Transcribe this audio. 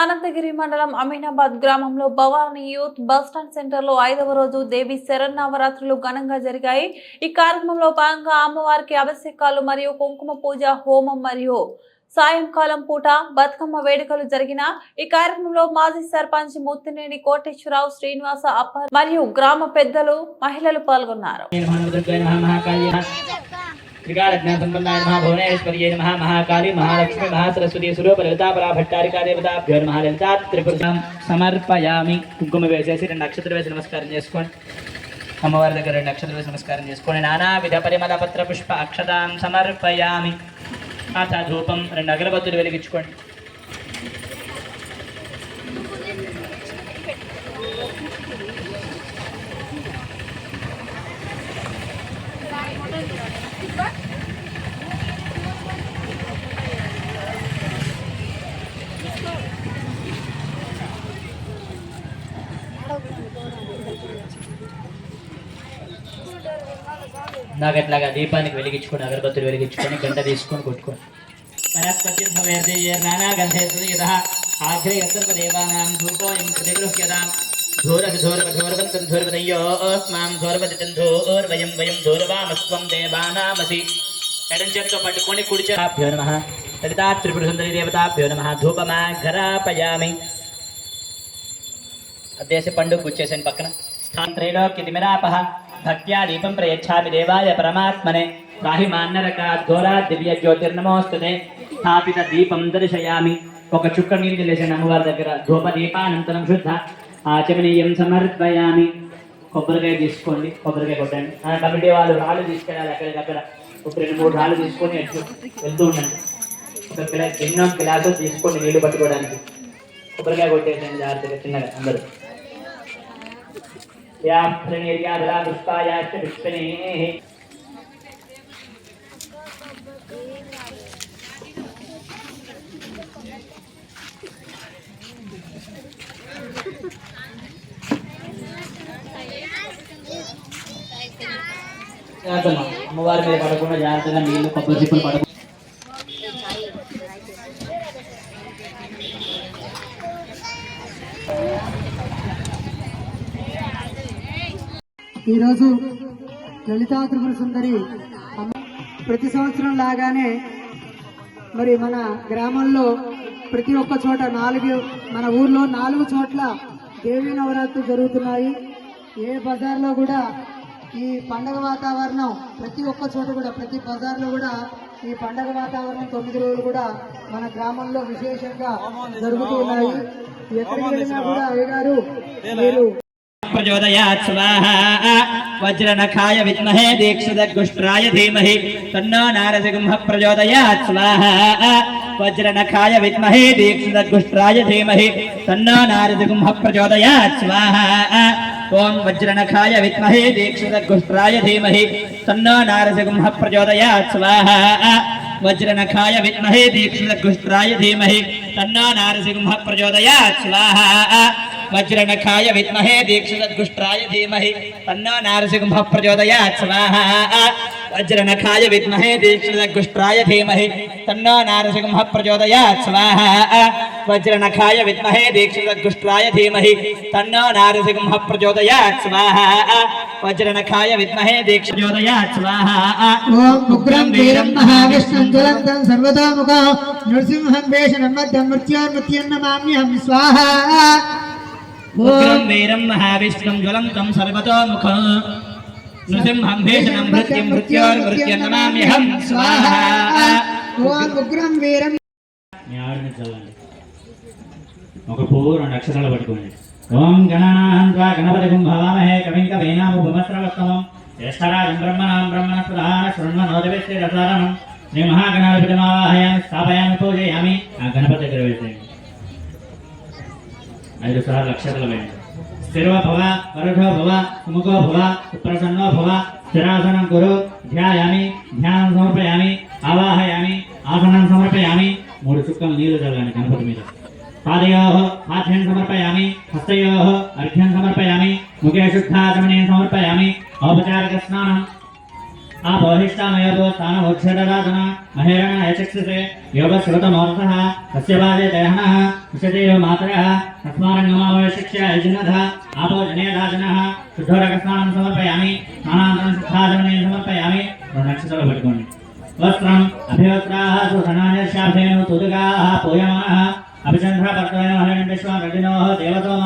అనంతగిరి మండలం అమీనాబాద్ గ్రామంలో Bhavani youth bus stand సెంటర్లో ఐదవ రోజు దేవి శరన్నవరాత్రులు ఘనంగా జరిగాయి. ఈ కార్యక్రమంలో భాగంగా అమ్మవారికి అభిషేకాలు మరియు కుంకుమ పూజ హోమం మరియు సాయంకాలం పూట బతుకమ్మ వేడుకలు జరిగిన ఈ కార్యక్రమంలో మాజీ సర్పంచ్ ముత్తినేని కోటేశ్వరరావు శ్రీనివాస అప్ప మరియు గ్రామ పెద్దలు మహిళలు పాల్గొన్నారు. త్రికాలజ్ఞాసంపన్నాయ మహాకాళి మహాలక్ష్మి మహాసరస్వతి సురూపలలితాపరా భట్టారికా దేవతాభ్యో నమ సమర్పయామి. కుంకుమ వేసేసి రెండు నక్షత్రం వేసి నమస్కారం చేసుకోండి. అమ్మవారి దగ్గర రెండు నక్షత్రం వేసి నమస్కారం చేసుకోండి. నానా విధ పరిమళ పత్ర పుష్ప అక్షతాం సమర్పయామి. ఆ ధూపం రెండు అగరబత్తులు వెలిగించుకోండి. నాకు అట్లాగా దీపానికి వెలిగించుకొని అగరబత్తులు వెలిగించుకొని గంట తీసుకొని కొట్టుకొని. వనస్పతి నానా గంధేశ్వరి యథ ఆగ్రే సర్వదేవానాం ధూపోయం ప్రతిగృహ్యతాం ధూరసి ధూర్వ ధూర్వంతం ధూర్వదయ్యోస్మాం ధూర్వతి ధూర్వయం వయం ధూర్వామస్వం దేవానామసి. ఎడం చేతితో పట్టుకొని కుడి చేభ్యో నమ. లలితా త్రిపుర సుందరి దేవతాభ్యో నమ. ధూపమా ఘరాపయామి. అదేశ పండుగ కూర్చేసాను పక్కన. స్థాన్ త్రైలోకి తిమిరాపహ. భక్త్యా దీపం ప్రయచ్చామి దేవాయ పరమాత్మనే రాహి మాన్నరకాద్ఘోరా దివ్య జ్యోతిర్నమోస్తుతే స్థాపిత దీపం దర్శయామి ఒక చుక్క నీళ్ళు తెలిసిన అమ్మవారి దగ్గర ధూప దీపానంతరం శుద్ధ ఆచమనీయం సమర్పయామి. కొబ్బరికాయ తీసుకోండి కొబ్బరికాయ కొట్టండి. ఆ కమిటీ వాళ్ళు రాళ్ళు తీసుకెళ్ళాలి అక్కడికక్కడ. ఒక రెండు మూడు రాళ్ళు తీసుకొని వెళ్తూ ఉండండి. ఒక కిలా ఎన్నో గ్లాసు తీసుకోండి నీళ్ళు పట్టుకోవడానికి. కొబ్బరికాయ కొట్టేసండి జాగ్రత్తగా చిన్నగా అందరూ. या प्रणीर्या बला पुष्पायाश्च पुष्पिणेः జాగ్రత్తమ్మా. అమ్మవారి మీద పడకుండా జాగ్రత్తగా నీళ్లు కొబ్బరి చిప్పలు పడకుండా ఈరోజు లలితా త్రిపుర సుందరి ప్రతి సంవత్సరం లాగానే మరి మన గ్రామంలో ప్రతి ఒక్క చోట నాలుగు మన ఊర్లో నాలుగు చోట్ల దేవీ నవరాత్రులు జరుగుతున్నాయి. ఏ బజార్లో కూడా ఈ పండగ వాతావరణం ప్రతి ఒక్క చోట కూడా ప్రతి బజార్లో కూడా ఈ పండగ వాతావరణం తొమ్మిది రోజులు కూడా మన గ్రామంలో విశేషంగా జరుగుతూ ఉన్నాయి. ఎక్కడికి వెళ్ళినా కూడా అయ్యగారు మీరు प्रचोदयात्, स्वाहा। वज्रनखाय विद्महे दीक्षितगुष्ट्राय धीमहि। तन्नो नारसिंहः प्रचोदयात्, स्वाहा। वज्रनखाय विद्महे दीक्षितगुष्ट्राय धीमहि। तन्नो नारसिंहः प्रचोदयात्, स्वाहा। ॐ वज्रनखाय विद्महे दीक्षितगुष्ट्राय धीमहि। तन्नो नारसिंहः प्रचोदयात्, स्वाहा। वज्रनखाय विद्महे दीक्षितगुष्ट्राय धीमहि। तन्नो नारसिंहः प्रचोदयात्, स्वाहा। वज्रणखाय विद्महे दीक्षसद्गुष्ट्राय धीमहि। तन्नो नारसिंह प्रचोदयात् स्वाहा। वज्रणखाय विद्महे दीक्षसद्गुष्ट्राय धीमहि। तन्नो नारसिंह प्रचोदयात् स्वाहा। वज्रणखाय विद्महे दीक्षसद्गुष्ट्राय धीमहि। तन्नो नारसिंह प्रचोदयात् स्वाहा। वज्रणखाय विद्महे दीक्षोदयात् स्वाहा। ॐ उग्रं वीरं महाविष्णुं ज्वलन्तं सर्वतोमुखं नृसिंहं वेषणं मध्यं मृत्योन्मृत्युन्नमाम्यहं स्वाहा। ఉగ్రం వీరం మహావిష్ణుం జ్వలంతం సర్వతోముఖం నృసింహం భీషణం మృత్యుం మృత్యోర్మృత్యం నమామ్యహం స్వాహా ఉగ్రం వీరం మీ ఆవిడని చల్లండి ఒక పువ్వు రెండు అక్షరాలు పట్టుకోండి. ఓం గణనాహంత్వా గణపతి భవామహే కవిం కవీనాముపమస్రవస్తమం జ్యేష్ఠరాజం బ్రహ్మణాం బ్రహ్మణస్పదాన శృణ్మనోదవేశ్వరి రసారణం. శ్రీ మహాగణాధిపతిమావాహయామి స్థాపయామి పూజయామి. ఆ గణపతి దగ్గర వేసేయండి ఐదు సార్లు అక్షరాలు వేయండి స్థిరో భవ వరుషో భవ సుముఖో భవ సుప్రసన్నో భవ స్థిరాసనం కురు ధ్యాయామి ధ్యానం సమర్పయామి ఆవాహయామి ఆసనం సమర్పయామి మూడు చుక్కలు నీళ్ళు చల్లండి గణపతి మీద. పాదయో పాఠ్యం సమర్పయామి హస్తయో అర్ఘ్యం సమర్పయామి ముఖే శుద్ధాచమనీయం సమర్పయామి ఔపచారిక స్నానం ಆ ಬೌಹಿಷ್ಠಾಮಯೋಗೋ ಸ್ಥಾನಮೋಕ್ಷರಾಧನ ಮಹೇರಣ ಯಚಕ್ಷಸೆ ಯೋಗ ಶ್ರುತಮೋರ್ಥಃ ತಸ್ಯ ಬಾಧೆ ದಹನಃ ಕುಶದೇವ ಮಾತರಃ ತಸ್ಮಾರಂಗಮಾವಶಿಕ್ಷ್ಯ ಯಜಿನಧ ಆಪೋ ಜನೇದಾಜನಃ ಶುದ್ಧೋರಕಸ್ನಾನಂ ಸಮರ್ಪಯಾಮಿ ಸ್ನಾನಾನಂತರಂ ಸಿದ್ಧಾಚರಣೇನ ಸಮರ್ಪಯಾಮಿ ನಕ್ಷತ್ರಗಳು ಪಟ್ಕೊಂಡು ವಸ್ತ್ರಂ ಅಭಿವಸ್ತ್ರಾಹ ಸುಧನಾನ್ಯಶಾಭೇನು ತುದುಗಾಹ ಪೂಯಮಾನಃ ಅಭಿಚಂದ್ರ ಪರ್ತವೇನ ಹರಿಣಂಡೇಶ್ವ ರಡಿನೋಹ ದೇವಸೋಮ